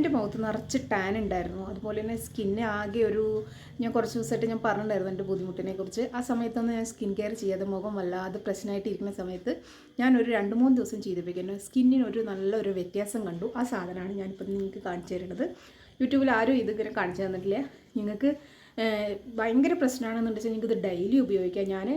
എന്റെ മുഖത്ത് നിറച്ച് ടാൻ ഉണ്ടായിരുന്നു. അതുപോലെ തന്നെ സ്കിന്ന് ആകെ ഒരു ഞാൻ കുറച്ച് ദിവസമായിട്ട് ഞാൻ പറഞ്ഞിട്ടുണ്ടായിരുന്നു എന്റെ ബുദ്ധിമുട്ടിനെ കുറിച്ച്. ആ സമയത്തൊന്നും ഞാൻ സ്കിൻ കെയർ ചെയ്യാതെ മുഖം വല്ലാതെ പ്രശ്നമായിട്ട് ഇരിക്കുന്ന സമയത്ത് ഞാൻ ഒരു രണ്ട് മൂന്ന് ദിവസം ചെയ്തപ്പോഴേക്കും സ്കിന്നിന് ഒരു നല്ലൊരു വ്യത്യാസം കണ്ടു. ആ സാധനമാണ് ഞാനിപ്പോൾ നിങ്ങൾക്ക് കാണിച്ചു തരുന്നത്. യൂട്യൂബിൽ ആരും ഇതിങ്ങനെ കാണിച്ചു തന്നിട്ടില്ല. നിങ്ങൾക്ക് ഭയങ്കര പ്രശ്നമാണെന്നുണ്ടെന്ന് വെച്ചാൽ നിങ്ങൾക്ക് ഇത് ഡെയിലി ഉപയോഗിക്കാം. ഞാൻ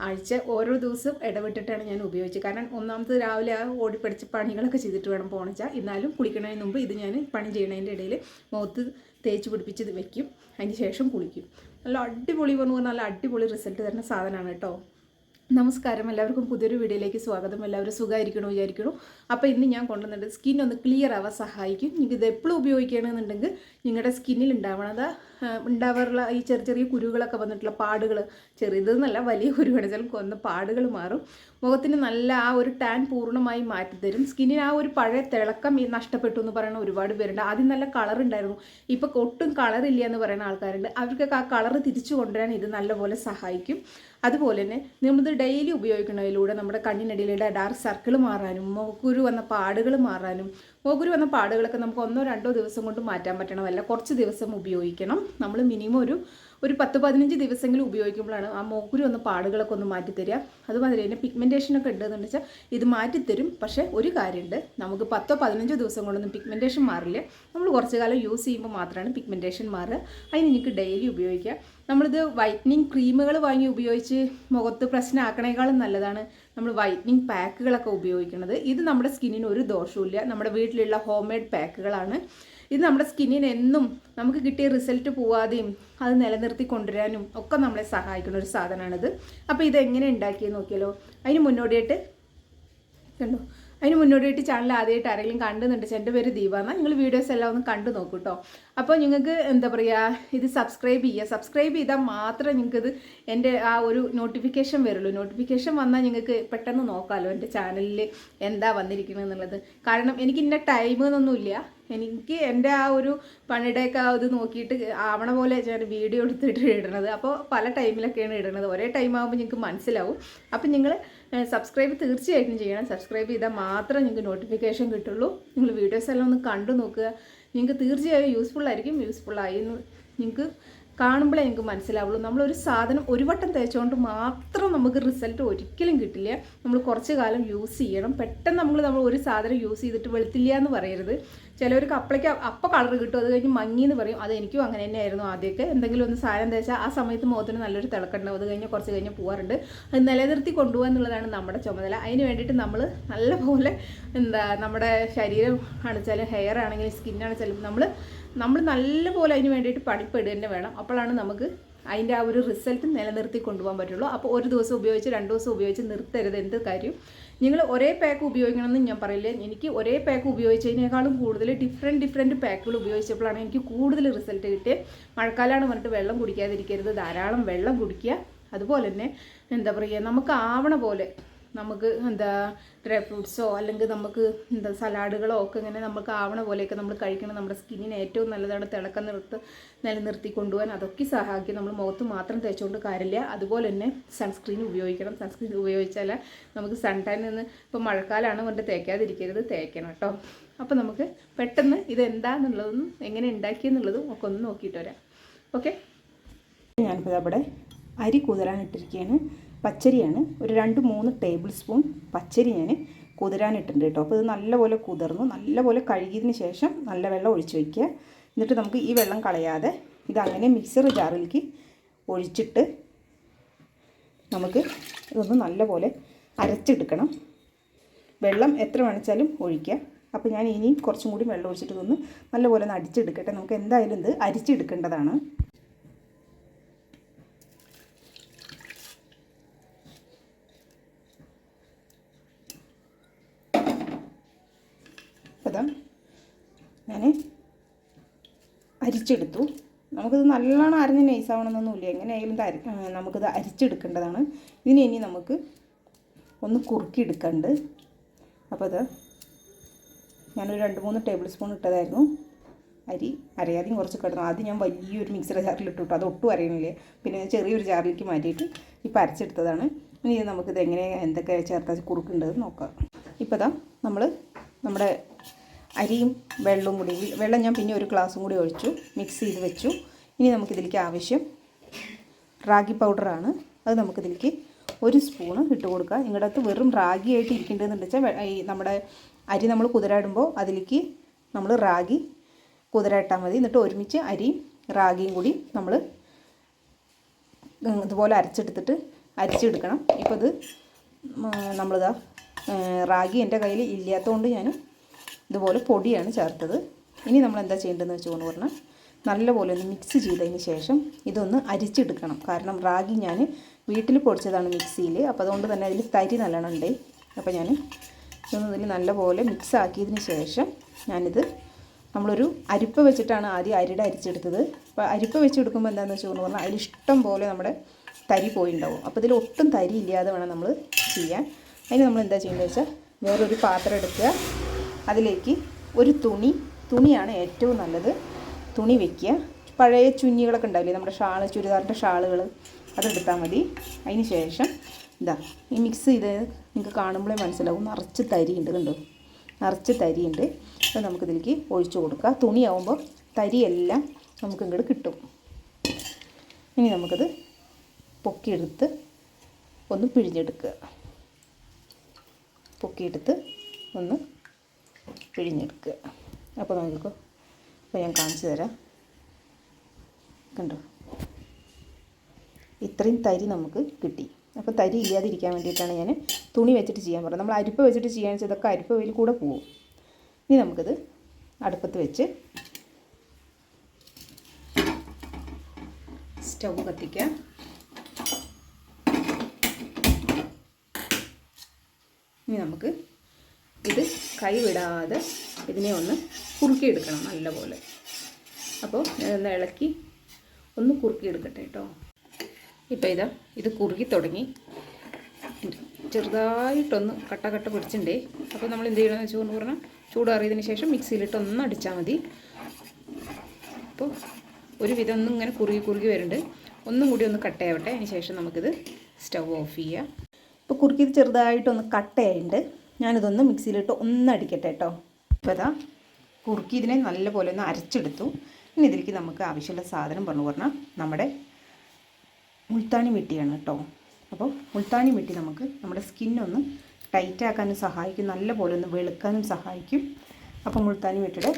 ആഴ്ച ഓരോ ദിവസവും ഇടവിട്ടിട്ടാണ് ഞാൻ ഉപയോഗിച്ചത്. കാരണം ഒന്നാമത് രാവിലെ ആ ഓടിപ്പടിച്ച് പണികളൊക്കെ ചെയ്തിട്ട് വേണം പോകണം വെച്ചാൽ എന്നാലും കുളിക്കണതിന് മുമ്പ് ഇത് ഞാൻ പണി ചെയ്യണതിന്റെ ഇടയിൽ മുഖത്ത് തേച്ച് പിടിപ്പിച്ച് വെക്കും. അതിന് ശേഷം കുളിക്കും. നല്ല അടിപൊളി പറഞ്ഞു നല്ല അടിപൊളി റിസൾട്ട് തരുന്ന സാധനമാണ് കേട്ടോ. നമസ്കാരം. എല്ലാവർക്കും പുതിയൊരു വീഡിയോയിലേക്ക് സ്വാഗതം. എല്ലാവരും സുഖമായിരിക്കണോ വിചാരിക്കണു അപ്പോൾ ഇന്ന് ഞാൻ കൊണ്ടുവന്നിട്ട് സ്കിൻ ഒന്ന് ക്ലിയർ ആവാൻ സഹായിക്കും. നിങ്ങൾക്ക് ഇത് എപ്പോഴും ഉപയോഗിക്കണമെന്നുണ്ടെങ്കിൽ നിങ്ങളുടെ സ്കിന്നിൽ ഉണ്ടാവണത് ഉണ്ടാവാറുള്ള ഈ ചെറിയ ചെറിയ കുരുകളൊക്കെ വന്നിട്ടുള്ള പാടുകൾ ചെറിയതെന്നല്ല വലിയ കുരുവാണ്. ചില കൊന്ന പാടുകൾ മാറും. മുഖത്തിന് നല്ല ആ ഒരു ടാൻ പൂർണമായി മാറ്റിത്തരും സ്കിന്നിന് ആ ഒരു പഴയ തിളക്കം നഷ്ടപ്പെട്ടു എന്ന് പറയുന്ന ഒരുപാട് പേരുണ്ട്. ആദ്യം നല്ല കളർ ഉണ്ടായിരുന്നു. ഇപ്പോൾ ഒട്ടും കളർ ഇല്ല എന്ന് പറയുന്ന ആൾക്കാരുണ്ട്. അവർക്കൊക്കെ ആ കളർ തിരിച്ചു കൊണ്ടുവരാൻ ഇത് നല്ലപോലെ സഹായിക്കും. അതുപോലെ തന്നെ നമ്മളിത് ഡെയിലി ഉപയോഗിക്കുന്നതിലൂടെ നമ്മുടെ കണ്ണിനടിയിലൂടെ ഡാർക്ക് സർക്കിൾ മാറാനും മുഖക്കുരു വന്ന പാടുകൾ മാറാനും മുഖക്കുരു വന്ന പാടുകളൊക്കെ നമുക്ക് ഒന്നോ രണ്ടോ ദിവസം കൊണ്ട് മാറ്റാൻ പറ്റണമല്ല കുറച്ച് ദിവസം ഉപയോഗിക്കണം. നമ്മൾ മിനിമം ഒരു ഒരു പത്ത് പതിനഞ്ച് ദിവസമെങ്കിലും ഉപയോഗിക്കുമ്പോഴാണ് ആ മോക്കുരി ഒന്ന് പാടുകളൊക്കെ ഒന്ന് മാറ്റിത്തരിക അതുമാതിരി തന്നെ പിഗ്മെന്റേഷനൊക്കെ ഉണ്ടെന്ന് വെച്ചാൽ ഇത് മാറ്റിത്തരും പക്ഷേ ഒരു കാര്യമുണ്ട്. നമുക്ക് പത്തോ പതിനഞ്ചോ ദിവസം കൊണ്ടൊന്നും പിഗ്മെന്റേഷൻ മാറില്ല. നമ്മൾ കുറച്ച് കാലം യൂസ് ചെയ്യുമ്പോൾ മാത്രമാണ് പിഗ്മെന്റേഷൻ മാറുക. അതിന് എനിക്ക് ഡെയിലി ഉപയോഗിക്കാം നമ്മളിത് വൈറ്റനിങ് ക്രീമുകൾ വാങ്ങി ഉപയോഗിച്ച് മുഖത്ത് പ്രശ്നമാക്കണേക്കാളും നല്ലതാണ് നമ്മൾ വൈറ്റനിങ് പാക്കുകളൊക്കെ ഉപയോഗിക്കുന്നത് ഇത് നമ്മുടെ സ്കിന്നിന് ഒരു ദോഷവുമില്ല. നമ്മുടെ വീട്ടിലുള്ള ഹോം മെയ്ഡ് പാക്കുകളാണ് ഇത് നമ്മുടെ സ്കിന്നിന് എന്നും നമുക്ക് കിട്ടിയ റിസൾട്ട് പോവാതെയും അത് നിലനിർത്തി കൊണ്ടുവരാനും ഒക്കെ നമ്മളെ സഹായിക്കുന്ന ഒരു സാധനമാണിത്. അപ്പോൾ ഇത് എങ്ങനെ ഉണ്ടാക്കിയെന്ന് നോക്കിയാലോ? അതിന് മുന്നോടിയായിട്ട് കണ്ടോ? അതിന് മുന്നോടിയായിട്ട് ചാനൽ ആദ്യമായിട്ട് ആരെങ്കിലും കണ്ടുന്നുണ്ട് എന്റെ പേര് ദീപ എന്നാൽ നിങ്ങൾ വീഡിയോസ് എല്ലാം ഒന്ന് കണ്ടു നോക്കൂ കേട്ടോ അപ്പോൾ നിങ്ങൾക്ക് എന്താ പറയുക ഇത് സബ്സ്ക്രൈബ് ചെയ്യുക. സബ്സ്ക്രൈബ് ചെയ്താൽ മാത്രമേ നിങ്ങൾക്കിത് എന്റെ ആ ഒരു നോട്ടിഫിക്കേഷൻ വരുള്ളൂ. നോട്ടിഫിക്കേഷൻ വന്നാൽ നിങ്ങൾക്ക് പെട്ടെന്ന് നോക്കാമല്ലോ എന്റെ ചാനലിൽ എന്താ വന്നിരിക്കുന്നത് എന്നുള്ളത്. കാരണം എനിക്ക് ഇന്ന ടൈം എന്നൊന്നുമില്ല. എനിക്ക് എന്റെ ആ ഒരു പണിയുടെയൊക്കെ ആ ഇത് നോക്കിയിട്ട് ആവണ പോലെ ഞാൻ വീഡിയോ എടുത്തിട്ട് ഇടണത് അപ്പോൾ പല ടൈമിലൊക്കെയാണ് ഇടണത് ഒരേ ടൈം ആകുമ്പോൾ നിങ്ങൾക്ക് മനസ്സിലാവും. അപ്പം നിങ്ങൾ സബ്സ്ക്രൈബ് തീർച്ചയായിട്ടും ചെയ്യണം. സബ്സ്ക്രൈബ് ചെയ്താൽ മാത്രം നിങ്ങൾക്ക് നോട്ടിഫിക്കേഷൻ കിട്ടുള്ളൂ. നിങ്ങൾ വീഡിയോസ് എല്ലാം ഒന്ന് കണ്ടു നോക്കുക. നിങ്ങൾക്ക് തീർച്ചയായും യൂസ്ഫുൾ ആയിരിക്കും. യൂസ്ഫുൾ ആയി എന്ന് നിങ്ങൾക്ക് കാണുമ്പോഴേ എനിക്ക് മനസ്സിലാവുള്ളൂ. നമ്മളൊരു സാധനം ഒരു വട്ടം തേച്ചുകൊണ്ട് മാത്രം നമുക്ക് റിസൾട്ട് ഒരിക്കലും കിട്ടില്ല. നമ്മൾ കുറച്ച് കാലം യൂസ് ചെയ്യണം. പെട്ടെന്ന് നമ്മൾ നമ്മൾ ഒരു സാധനം യൂസ് ചെയ്തിട്ട് വെളുത്തില്ല എന്ന് പറയരുത്. ചിലവർക്ക് അപ്പളേക്ക് അപ്പം കളർ കിട്ടും. അത് കഴിഞ്ഞ് മങ്ങി എന്ന് പറയും. അത് എനിക്കും അങ്ങനെ തന്നെയായിരുന്നു ആദ്യമൊക്കെ എന്തെങ്കിലും ഒന്ന് സാധനം തേച്ചാൽ ആ സമയത്ത് മുഖത്തിന് നല്ലൊരു തിളക്കുണ്ടാവും അത് കഴിഞ്ഞ് കുറച്ച് കഴിഞ്ഞ് പോകാറുണ്ട് അത് നിലനിർത്തി കൊണ്ടുപോകുക എന്നുള്ളതാണ് നമ്മുടെ ചുമതല. അതിന് വേണ്ടിയിട്ട് നമ്മൾ നല്ലപോലെ എന്താ നമ്മുടെ ശരീരം ആണെച്ചാലും ഹെയർ ആണെങ്കിലും സ്കിൻ നമ്മൾ നമ്മൾ നല്ലപോലെ അതിന് വേണ്ടിയിട്ട് പണിപ്പെടുക തന്നെ വേണം അപ്പോഴാണ് നമുക്ക് അതിന്റെ ആ ഒരു റിസൾട്ട് നിലനിർത്തി കൊണ്ടുപോകാൻ പറ്റുള്ളൂ. അപ്പോൾ ഒരു ദിവസം ഉപയോഗിച്ച് രണ്ട് ദിവസം ഉപയോഗിച്ച് നിർത്തരുത് എന്ത് കാര്യം? നിങ്ങൾ ഒരേ പാക്ക് ഉപയോഗിക്കണമെന്ന് ഞാൻ പറയില്ല? എനിക്ക് ഒരേ പാക്ക് ഉപയോഗിച്ചതിനേക്കാളും കൂടുതൽ ഡിഫറെന്റ് ഡിഫറെന്റ് പാക്കുകൾ ഉപയോഗിച്ചപ്പോഴാണ് എനിക്ക് കൂടുതൽ റിസൾട്ട് കിട്ടിയത് മഴക്കാലമാണ് പറഞ്ഞിട്ട് വെള്ളം കുടിക്കാതിരിക്കരുത്. ധാരാളം വെള്ളം കുടിക്കുക. അതുപോലെ തന്നെ എന്താ പറയുക നമുക്ക് ആവണ പോലെ നമുക്ക് എന്താ ഡ്രൈ ഫ്രൂട്ട്സോ അല്ലെങ്കിൽ നമുക്ക് എന്താ സലാഡുകളോ ഒക്കെ ഇങ്ങനെ നമുക്ക് ആവണ പോലെയൊക്കെ നമ്മൾ കഴിക്കണം. നമ്മുടെ സ്കിന്നിന് ഏറ്റവും നല്ലതാണ് തിളക്കം നിർത്ത് നിലനിർത്തി കൊണ്ടുപോകാൻ. അതൊക്കെ സഹായിക്കും. നമ്മൾ മുഖത്ത് മാത്രം തേച്ചുകൊണ്ട് കാര്യമില്ല. അതുപോലെ തന്നെ സൺസ്ക്രീൻ ഉപയോഗിക്കണം. സൺസ്ക്രീൻ ഉപയോഗിച്ചാൽ നമുക്ക് സൺ ടാൻ നിന്ന് ഇപ്പോൾ മഴക്കാലമാണ് കൊണ്ട് തേക്കാതിരിക്കരുത്. തേക്കണം കേട്ടോ. അപ്പോൾ നമുക്ക് പെട്ടെന്ന് ഇത് എന്താണെന്നുള്ളതും എങ്ങനെ ഉണ്ടാക്കിയെന്നുള്ളതും ഒക്കെ ഒന്ന് നോക്കിയിട്ട് വരാം. ഓക്കെ ഞാനിപ്പോൾ അവിടെ അരി കുതിരാനിട്ടിരിക്കുകയാണ് പച്ചരിയാണ്. ഒരു രണ്ട് മൂന്ന് ടേബിൾ സ്പൂൺ പച്ചരി ഞാൻ കുതിരാനിട്ടുണ്ട് കേട്ടോ. അപ്പോൾ ഇത് നല്ലപോലെ കുതിർന്നു. നല്ലപോലെ കഴുകിയതിന് ശേഷം നല്ല വെള്ളം ഒഴിച്ച് വയ്ക്കുക. എന്നിട്ട് നമുക്ക് ഈ വെള്ളം കളയാതെ ഇതങ്ങനെ മിക്സർ ജാറിലേക്ക് ഒഴിച്ചിട്ട് നമുക്ക് ഇതൊന്ന് നല്ലപോലെ അരച്ചെടുക്കണം. വെള്ളം എത്ര വേണിച്ചാലും ഒഴിക്കുക. അപ്പോൾ ഞാൻ ഇനിയും കുറച്ചും കൂടി വെള്ളം ഒഴിച്ചിട്ട് ഇതൊന്ന് നല്ലപോലെ ഒന്ന് അടിച്ചെടുക്കട്ടെ. നമുക്ക് എന്തായാലും ഇത് അരിച്ചെടുക്കേണ്ടതാണ് അതാ ഞാൻ അരിച്ചെടുത്തു. നമുക്കിത് നല്ലോണം അരിഞ്ഞ് നൈസാവണമെന്നൊന്നുമില്ല എങ്ങനെയായാലും അരി നമുക്കിത് അരിച്ചെടുക്കേണ്ടതാണ്. ഇതിന് ഇനി നമുക്ക് ഒന്ന് കുറുക്കിയെടുക്കണ്ട് അപ്പോൾ അത് ഞാനൊരു രണ്ട് മൂന്ന് ടേബിൾ സ്പൂൺ ഇട്ടതായിരുന്നു. അരി അരയാതെയും കുറച്ച് കിടന്നു. ആദ്യം ഞാൻ വലിയൊരു മിക്സർ ജാറിൽ ഇട്ടു അത് ഒട്ടും അറിയണില്ലേ പിന്നെ ചെറിയൊരു ജാറിലേക്ക് മാറ്റിയിട്ട് ഇപ്പോൾ അരച്ചെടുത്തതാണ്. ഇനി നമുക്കിത് എങ്ങനെ എന്തൊക്കെ ചേർത്താൽ കുറുക്കുണ്ടെന്ന് നോക്കാം. ഇപ്പോൾ ഇതാ നമ്മൾ നമ്മുടെ അരിയും വെള്ളവും കൂടി. വെള്ളം ഞാൻ പിന്നെ ഒരു ഗ്ലാസും കൂടി ഒഴിച്ചു. മിക്സ് ചെയ്ത് വെച്ചു. ഇനി നമുക്കിതിലേക്ക് ആവശ്യം റാഗി പൗഡറാണ് അത് നമുക്കിതിലേക്ക് ഒരു സ്പൂണ് ഇട്ട് കൊടുക്കുക. നിങ്ങളുടെ അടുത്ത് വെറും റാഗി ആയിട്ട് ഇരിക്കേണ്ടതെന്ന് വെച്ചാൽ ഈ നമ്മുടെ അരി നമ്മൾ കുതിരാടുമ്പോൾ അതിലേക്ക് നമ്മൾ റാഗി കുതിരയിട്ടാൽ മതി. എന്നിട്ട് ഒരുമിച്ച് അരിയും റാഗിയും കൂടി നമ്മൾ ഇതുപോലെ അരച്ചെടുത്തിട്ട് അരിച്ചെടുക്കണം. ഇപ്പോൾ ഇത് നമ്മളിതാ റാഗി എന്റെ കയ്യിൽ ഇല്ലാത്തതുകൊണ്ട് ഞാൻ ഇതുപോലെ പൊടിയാണ് ചേർത്തത്. ഇനി നമ്മൾ എന്താ ചെയ്യേണ്ടതെന്ന് വെച്ചുകൊണ്ട് പറഞ്ഞാൽ നല്ലപോലെ ഒന്ന് മിക്സ് ചെയ്തതിന് ശേഷം ഇതൊന്ന് അരിച്ചെടുക്കണം. കാരണം റാഗി ഞാൻ വീട്ടിൽ പൊടിച്ചതാണ് മിക്സിയിൽ. അപ്പോൾ അതുകൊണ്ട് തന്നെ അതിൽ തരി നല്ലോണം ഉണ്ട്. അപ്പോൾ ഞാൻ ഇതൊന്ന് ഇതിൽ നല്ലപോലെ മിക്സ് ആക്കിയതിന് ശേഷം ഞാനിത് നമ്മളൊരു അരിപ്പ വെച്ചിട്ടാണ് ആദ്യം അരിയുടെ അരിച്ചെടുത്തത്. അപ്പോൾ അരിപ്പ വെച്ചെടുക്കുമ്പോൾ എന്താണെന്ന് വെച്ചുകൊണ്ട് പറഞ്ഞാൽ അതിലിഷ്ടം പോലെ നമ്മുടെ തരി പോയിണ്ടാവും. അപ്പോൾ ഇതിൽ ഒട്ടും തരി ഇല്ലാതെ വേണം നമ്മൾ ചെയ്യാൻ. അതിന് നമ്മൾ എന്താ ചെയ്യേണ്ടത് വെച്ചാൽ വേറൊരു പാത്രം എടുക്കുക. അതിലേക്ക് ഒരു തുണി. തുണിയാണ് ഏറ്റവും നല്ലത്. തുണി വെക്കുക. പഴയ ചുഞ്ഞികളൊക്കെ ഉണ്ടാവില്ലേ? നമ്മുടെ ഷാൾ ചുരിദാറിന്റെ ഷാളുകൾ അതെടുത്താൽ മതി. അതിന് ശേഷം ഇതാ ഈ മിക്സ് ചെയ്ത് നിങ്ങൾക്ക് കാണുമ്പോഴേ മനസ്സിലാവും. നിറച്ച് തരിയുണ്ട് കണ്ടോ? നിറച്ച് തരിയുണ്ട്. അപ്പോൾ നമുക്കിതിലേക്ക് ഒഴിച്ചു കൊടുക്കുക. തുണിയാവുമ്പോൾ തരിയെല്ലാം നമുക്ക് ഇങ്ങോട്ട് കിട്ടും. ഇനി നമുക്കത് പൊക്കിയെടുത്ത് ഒന്ന് പിഴിഞ്ഞെടുക്കുക. പൊക്കിയെടുത്ത് ഒന്ന് പിഴിഞ്ഞെടുക്കുക. അപ്പോൾ നോക്കിക്കോ. അപ്പോൾ ഞാൻ കാണിച്ചു തരാം. കണ്ടോ? ഇത്രയും തരി നമുക്ക് കിട്ടി. അപ്പോൾ തരി ഇല്ലാതിരിക്കാൻ വേണ്ടിയിട്ടാണ് ഞാൻ തുണി വെച്ചിട്ട് ചെയ്യാൻ പറഞ്ഞത്. നമ്മൾ അരിപ്പ വെച്ചിട്ട് ചെയ്യാൻ ഇതൊക്കെ അരിപ്പ വെയിൽ കൂടെ പോവും. ഇനി നമുക്കിത് അടുപ്പത്ത് വെച്ച് സ്റ്റൗ കത്തിക്കാം. ഇനി നമുക്ക് ഇത് കൈവിടാതെ ഇതിനെ ഒന്ന് കുറുക്കിയെടുക്കണം നല്ലപോലെ. അപ്പോൾ ഞാനൊന്ന് ഇളക്കി ഒന്ന് കുറുക്കിയെടുക്കട്ടെ കേട്ടോ. ഇപ്പോൾ ഇതാ ഇത് കുറുകി തുടങ്ങി. ചെറുതായിട്ടൊന്ന് കട്ട കട്ട പിടിച്ചിട്ടുണ്ടേ അപ്പോൾ നമ്മൾ എന്ത് ചെയ്യണമെന്ന് വെച്ചുകൊണ്ട് പറഞ്ഞാൽ ചൂടാറിയതിന് ശേഷം മിക്സിയിലിട്ട് ഒന്ന് അടിച്ചാൽ മതി. അപ്പോൾ ഒരു വിധം ഒന്നും ഇങ്ങനെ കുറുകി കുറുകി വരുന്നുണ്ട്. ഒന്നും കൂടി ഒന്ന് കട്ടയാവട്ടെ അതിന് ശേഷം നമുക്കിത് സ്റ്റവ് ഓഫ് ചെയ്യാം. ഇപ്പോൾ കുറുക്കിയത് ചെറുതായിട്ടൊന്ന് കട്ടയായിട്ടുണ്ട് ഞാനിതൊന്ന് മിക്സിയിലിട്ട് ഒന്ന് അടിക്കട്ടെ കേട്ടോ ഇപ്പോൾ ഇതാ കുറുക്കി ഇതിനെ നല്ലപോലെ ഒന്ന് അരച്ചെടുത്തു. ഇനി ഇതിലേക്ക് നമുക്ക് ആവശ്യമുള്ള സാധനം പറഞ്ഞു പറഞ്ഞാൽ നമ്മുടെ മുൾത്താണി മിട്ടിയാണ് കേട്ടോ അപ്പോൾ മുൾത്താണി മിട്ടി നമുക്ക് നമ്മുടെ സ്കിന്നൊന്ന് ടൈറ്റാക്കാനും സഹായിക്കും നല്ലപോലെ ഒന്ന് വെളുക്കാനും സഹായിക്കും. അപ്പോൾ മുൾത്താണി വെട്ടിയുടെ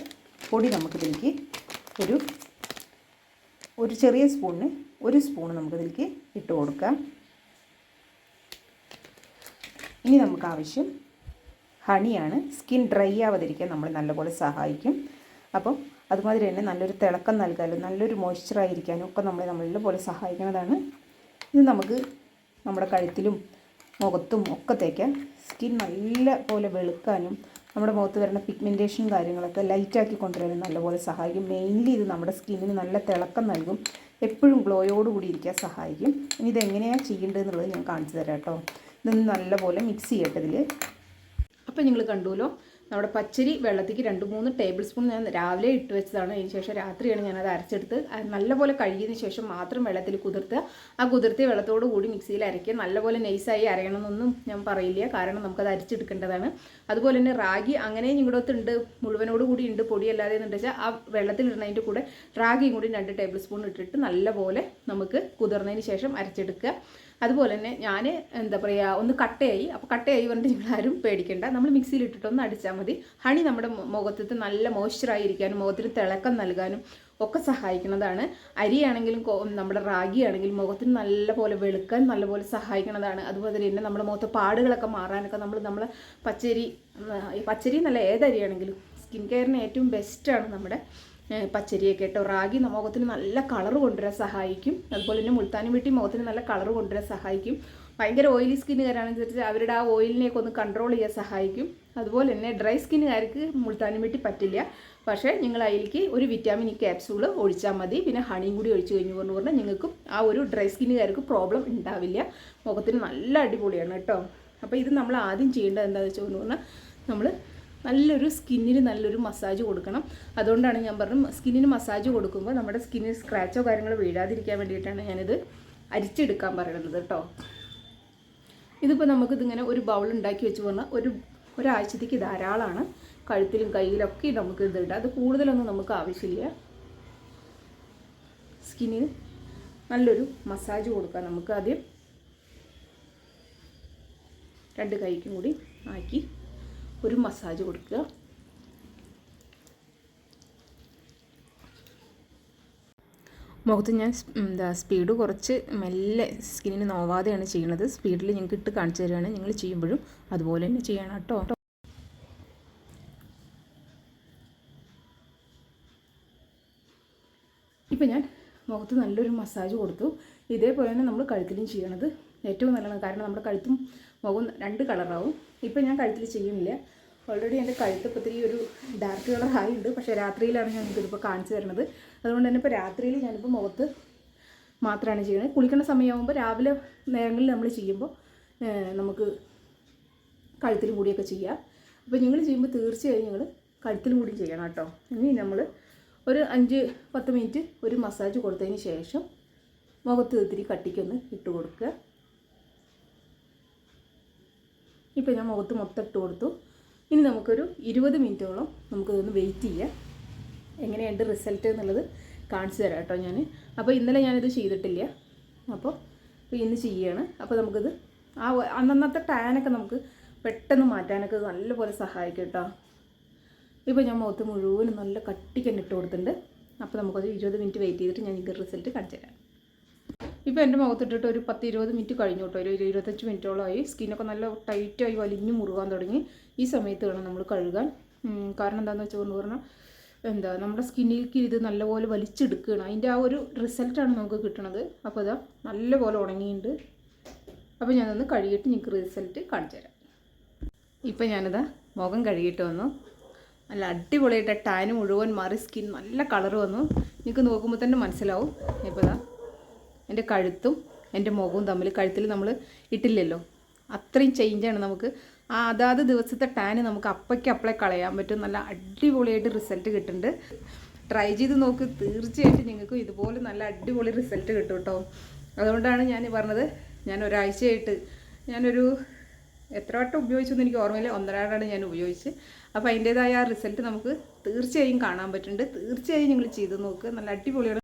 പൊടി നമുക്കിതിലേക്ക് ഒരു ഒരു ചെറിയ സ്പൂണിന് ഒരു സ്പൂൺ നമുക്കിതിലേക്ക് ഇട്ട് കൊടുക്കാം. ഇനി നമുക്ക് ആവശ്യം ഹണിയാണ്. സ്കിൻ ഡ്രൈ ആവാതിരിക്കാൻ നമ്മൾ നല്ലപോലെ സഹായിക്കും. അപ്പം അതുമാതിരി തന്നെ നല്ലൊരു തിളക്കം നൽകാനും നല്ലൊരു മോയ്സ്ചറായിരിക്കാനും ഒക്കെ നമ്മളെ നല്ലപോലെ സഹായിക്കുന്നതാണ്. ഇത് നമുക്ക് നമ്മുടെ കഴുത്തിലും മുഖത്തും ഒക്കെ തേക്കാം. സ്കിൻ നല്ല പോലെ വെളുക്കാനും നമ്മുടെ മുഖത്ത് വരുന്ന പിഗ്മെന്റേഷൻ കാര്യങ്ങളൊക്കെ ലൈറ്റാക്കി കൊണ്ടുവരാനും നല്ലപോലെ സഹായിക്കും. മെയിൻലി ഇത് നമ്മുടെ സ്കിന്നിന് നല്ല തിളക്കം നൽകും. എപ്പോഴും ഗ്ലോയോടുകൂടി ഇരിക്കാൻ സഹായിക്കും. ഇനി ഇതെങ്ങനെയാണ് ചെയ്യേണ്ടതെന്നുള്ളത് ഞാൻ കാണിച്ചു തരാം കേട്ടോ. ഇതൊന്ന് നല്ലപോലെ മിക്സ് ചെയ്യട്ടെ അപ്പോൾ നിങ്ങൾ കണ്ടുല്ലോ നമ്മുടെ പച്ചരി വെള്ളത്തേക്ക് രണ്ട് മൂന്ന് ടേബിൾ സ്പൂൺ ഞാൻ രാവിലെ ഇട്ട് വെച്ചതാണ്. അതിന് ശേഷം രാത്രിയാണ് ഞാനത് അരച്ചെടുത്ത്. നല്ലപോലെ കഴുകിയതിന് ശേഷം മാത്രം വെള്ളത്തിൽ കുതിർത്ത് ആ കുതിർത്തിയ വെള്ളത്തോട് കൂടി മിക്സിയിൽ അരയ്ക്കുക. നല്ലപോലെ നൈസായി അരയണമെന്നൊന്നും ഞാൻ പറയില്ല. കാരണം നമുക്കത് അരച്ചെടുക്കേണ്ടതാണ്. അതുപോലെ തന്നെ റാഗി അങ്ങനെ നിങ്ങളുടെ ഉണ്ട്. മുഴുവനോട് കൂടി ഉണ്ട്. പൊടിയല്ലാതെ എന്ന് വെച്ചാൽ ആ വെള്ളത്തിലിടുന്നതിന്റെ കൂടെ റാഗിയും കൂടി രണ്ട് ടേബിൾ സ്പൂൺ ഇട്ടിട്ട് നല്ലപോലെ നമുക്ക് കുതിർന്നതിന് ശേഷം അരച്ചെടുക്കുക. അതുപോലെ തന്നെ ഞാൻ എന്താ പറയുക ഒന്ന് കട്ടയായി. അപ്പോൾ കട്ടയായി പറഞ്ഞിട്ട് നിങ്ങൾ ആരും പേടിക്കേണ്ട. നമ്മൾ മിക്സിയിൽ ഇട്ടിട്ട് ഒന്ന് അടിച്ചാൽ മതി. ഹണി നമ്മുടെ മുഖത്ത് നല്ല മോയ്സ്ചറായി ഇരിക്കാനും മുഖത്തിന് തിളക്കം നൽകാനും ഒക്കെ സഹായിക്കുന്നതാണ്. അരിയാണെങ്കിലും നമ്മുടെ റാഗി ആണെങ്കിലും മുഖത്തിന് നല്ലപോലെ വെളുക്കാൻ നല്ലപോലെ സഹായിക്കുന്നതാണ്. അതുപോലെ തന്നെ നമ്മുടെ മുഖത്ത് പാടുകളൊക്കെ മാറാനൊക്കെ നമ്മൾ നമ്മൾ പച്ചരി പച്ചരി എന്നല്ല ഏതരിയാണെങ്കിലും സ്കിൻ കെയറിന് ഏറ്റവും ബെസ്റ്റാണ് നമ്മുടെ പച്ചരിയൊക്കെ കേട്ടോ റാഗി മുഖത്തിന് നല്ല കളർ കൊണ്ടുവരാൻ സഹായിക്കും. അതുപോലെ തന്നെ മുൾത്താനും വീട്ടി മുഖത്തിന് നല്ല കളർ കൊണ്ടുവരാൻ സഹായിക്കും. ഭയങ്കര ഓയിലി സ്കിന്നുകാരാണെന്ന് വെച്ചാൽ അവരുടെ ആ ഓയിലിനെയൊക്കെ ഒന്ന് കൺട്രോൾ ചെയ്യാൻ സഹായിക്കും. അതുപോലെ തന്നെ ഡ്രൈ സ്കിന്നുകാർക്ക് മുൾത്താനും വീട്ടി പറ്റില്ല. പക്ഷേ നിങ്ങൾ അതിലേക്ക് ഒരു വിറ്റാമിൻ ഇ ക്യാപ്സൂൾ ഒഴിച്ചാൽ മതി. പിന്നെ ഹണിയും കൂടി ഒഴിച്ചു കഴിഞ്ഞു എന്ന് പറഞ്ഞാൽ നിങ്ങൾക്കും ആ ഒരു ഡ്രൈ സ്കിന്നുകാർക്ക് പ്രോബ്ലം ഉണ്ടാവില്ല. മുഖത്തിന് നല്ല അടിപൊളിയാണ് കേട്ടോ. അപ്പോൾ ഇത് നമ്മൾ ആദ്യം ചെയ്യേണ്ടത് എന്താണെന്ന് വെച്ചാൽ പറഞ്ഞാൽ നമ്മൾ നല്ലൊരു സ്കിന്നിന് നല്ലൊരു മസാജ് കൊടുക്കണം. അതുകൊണ്ടാണ് ഞാൻ പറഞ്ഞത് സ്കിന്നിന് മസാജ് കൊടുക്കുമ്പോൾ നമ്മുടെ സ്കിന്നിന് സ്ക്രാച്ചോ കാര്യങ്ങളോ വീഴാതിരിക്കാൻ വേണ്ടിയിട്ടാണ് ഞാനിത് അരിച്ചെടുക്കാൻ പറയുന്നത് കേട്ടോ. ഇതിപ്പോൾ നമുക്കിതിങ്ങനെ ഒരു ബൗൾ ഉണ്ടാക്കി വെച്ച് പറഞ്ഞാൽ ഒരു ഒരാഴ്ചത്തേക്ക് ധാരാളമാണ്. കഴുത്തിലും കയ്യിലൊക്കെ നമുക്ക് ഇത് ഇടാം. അത് കൂടുതലൊന്നും നമുക്ക് ആവശ്യമില്ല. സ്കിന്നിന് നല്ലൊരു മസാജ് കൊടുക്കാം നമുക്ക് ആദ്യം. രണ്ട് കൈക്കും കൂടി ആക്കി ഒരു മസാജ് കൊടുക്കുക. മുഖത്ത് ഞാൻ എന്താ സ്പീഡ് കുറച്ച് മെല്ലെ സ്കിന്നിന് നോവാതെയാണ് ചെയ്യുന്നത്. സ്പീഡിൽ ഞങ്ങൾക്ക് ഇട്ട് കാണിച്ചു തരികയാണ്. നിങ്ങൾ ചെയ്യുമ്പോഴും അതുപോലെ തന്നെ ചെയ്യണം കേട്ടോ. ഇപ്പം ഞാൻ മുഖത്ത് നല്ലൊരു മസാജ് കൊടുത്തു. ഇതേപോലെ തന്നെ നമ്മൾ കഴുത്തിലും ചെയ്യണത്. ഏറ്റവും നല്ലതാണ്. കാരണം നമ്മുടെ കഴുത്തും മുഖവും രണ്ട് കളറാവും ഇപ്പം ഞാൻ കഴുത്തിൽ ചെയ്യുന്നില്ല. ഓൾറെഡി എന്റെ കഴുത്ത് ഇപ്പോൾ ഇത്തിരി ഒരു ഡാർക്ക് കളർ ആയിട്ടുണ്ട്. പക്ഷേ രാത്രിയിലാണ് ഞാൻ ഇതിപ്പോൾ കാണിച്ചു തരുന്നത് അതുകൊണ്ട് തന്നെ ഇപ്പോൾ രാത്രിയിൽ ഞാനിപ്പോൾ മുഖത്ത് മാത്രമാണ് ചെയ്യുന്നത്. കുളിക്കുന്ന സമയമാകുമ്പോൾ രാവിലെ നേരങ്ങളിൽ നമ്മൾ ചെയ്യുമ്പോൾ നമുക്ക് കഴുത്തിലും കൂടിയൊക്കെ ചെയ്യാം. അപ്പോൾ നിങ്ങൾ ചെയ്യുമ്പോൾ തീർച്ചയായും നിങ്ങൾ കഴുത്തിലും കൂടി ചെയ്യണം കേട്ടോ. ഇനി നമ്മൾ ഒരു അഞ്ച് പത്ത് മിനിറ്റ് ഒരു മസാജ് കൊടുത്തതിന് ശേഷം മുഖത്ത് ഇത്തിരി കട്ടിക്കൊന്ന് ഇട്ട് കൊടുക്കുക. ഇപ്പോൾ ഞാൻ മുഖത്ത് മൊത്തം ഇട്ട് കൊടുത്തു. ഇനി നമുക്കൊരു ഇരുപത് മിനിറ്റോളം നമുക്കിതൊന്ന് വെയിറ്റ് ചെയ്യാം. എങ്ങനെയുണ്ട് റിസൾട്ട് എന്നുള്ളത് കാണിച്ചു തരാം കേട്ടോ ഞാൻ അപ്പോൾ ഇന്നലെ ഞാനിത് ചെയ്തിട്ടില്ല. അപ്പോൾ ഇന്ന് ചെയ്യുകയാണ് അപ്പോൾ നമുക്കിത് ആ അന്നന്നത്തെ ടാനൊക്കെ നമുക്ക് പെട്ടെന്ന് മാറ്റാനൊക്കെ നല്ലപോലെ സഹായിക്കും കേട്ടോ. ഇപ്പോൾ ഞാൻ മുഖത്ത് മുഴുവനും നല്ല കട്ടിക്ക് തന്നെ ഇട്ട് കൊടുത്തിട്ടുണ്ട്. അപ്പോൾ നമുക്കത് ഇരുപത് മിനിറ്റ് വെയിറ്റ് ചെയ്തിട്ട് ഞാൻ നിങ്ങൾക്ക് റിസൾട്ട് കാണിച്ചു തരാം. ഇപ്പോൾ എന്റെ മുഖത്തിട്ടിട്ട് ഒരു പത്ത് ഇരുപത് മിനിറ്റ് കഴിഞ്ഞു കേട്ടോ. ഒരു ഇരു- ഇരുപത്തഞ്ച് മിനിറ്റോളമായി സ്കിന്നൊക്കെ നല്ല ടൈറ്റായി വലിഞ്ഞു മുറുകാൻ തുടങ്ങി. ഈ സമയത്ത് വേണം നമ്മൾ കഴുകാൻ. കാരണം എന്താണെന്ന് വെച്ചാൽ പറഞ്ഞാൽ എന്താ നമ്മുടെ സ്കിന്നിലേക്ക് ഇത് നല്ലപോലെ വലിച്ചെടുക്കുകയാണ്. അതിന്റെ ആ ഒരു റിസൾട്ടാണ് നമുക്ക് കിട്ടണത്. അപ്പോൾ ഇതാ നല്ലപോലെ ഉണങ്ങിയിട്ടുണ്ട്. അപ്പോൾ ഞാനൊന്ന് കഴുകിയിട്ട് നിങ്ങൾക്ക് റിസൾട്ട് കാണിച്ചു തരാം. ഇപ്പോൾ ഞാനിതാ മുഖം കഴുകിയിട്ട് വന്നു. നല്ല അടിപൊളിയായിട്ട് ടാന് മുഴുവൻ മാറി സ്കിൻ നല്ല കളർ വന്നു. നിങ്ങൾക്ക് നോക്കുമ്പോൾ തന്നെ മനസ്സിലാവും. ഇപ്പോൾ ഇതാ എന്റെ കഴുത്തും എന്റെ മുഖവും തമ്മിൽ കഴുത്തിൽ നമ്മൾ ഇട്ടില്ലല്ലോ. അത്രയും ചേഞ്ചാണ് നമുക്ക്. ആ അതാത് ദിവസത്തെ ടാന് നമുക്ക് അപ്പയ്ക്ക് അപ്പളെ കളയാൻ പറ്റും. നല്ല അടിപൊളിയായിട്ട് റിസൾട്ട് കിട്ടുന്നുണ്ട്. ട്രൈ ചെയ്ത് നോക്ക്. തീർച്ചയായിട്ടും നിങ്ങൾക്ക് ഇതുപോലെ നല്ല അടിപൊളി റിസൾട്ട് കിട്ടും കേട്ടോ. അതുകൊണ്ടാണ് ഞാൻ പറഞ്ഞത്. ഞാൻ ഒരാഴ്ചയായിട്ട് ഞാനൊരു എത്ര വട്ടം ഉപയോഗിച്ചെന്ന് എനിക്ക് ഓർമ്മയില്ല. ഒന്നരാടാണ് ഞാൻ ഉപയോഗിച്ച് അപ്പോൾ അതിന്റേതായ ആ റിസൾട്ട് നമുക്ക് തീർച്ചയായും കാണാൻ പറ്റുന്നുണ്ട്. തീർച്ചയായും നിങ്ങൾ ചെയ്ത് നോക്കുക നല്ല അടിപൊളിയാണ്.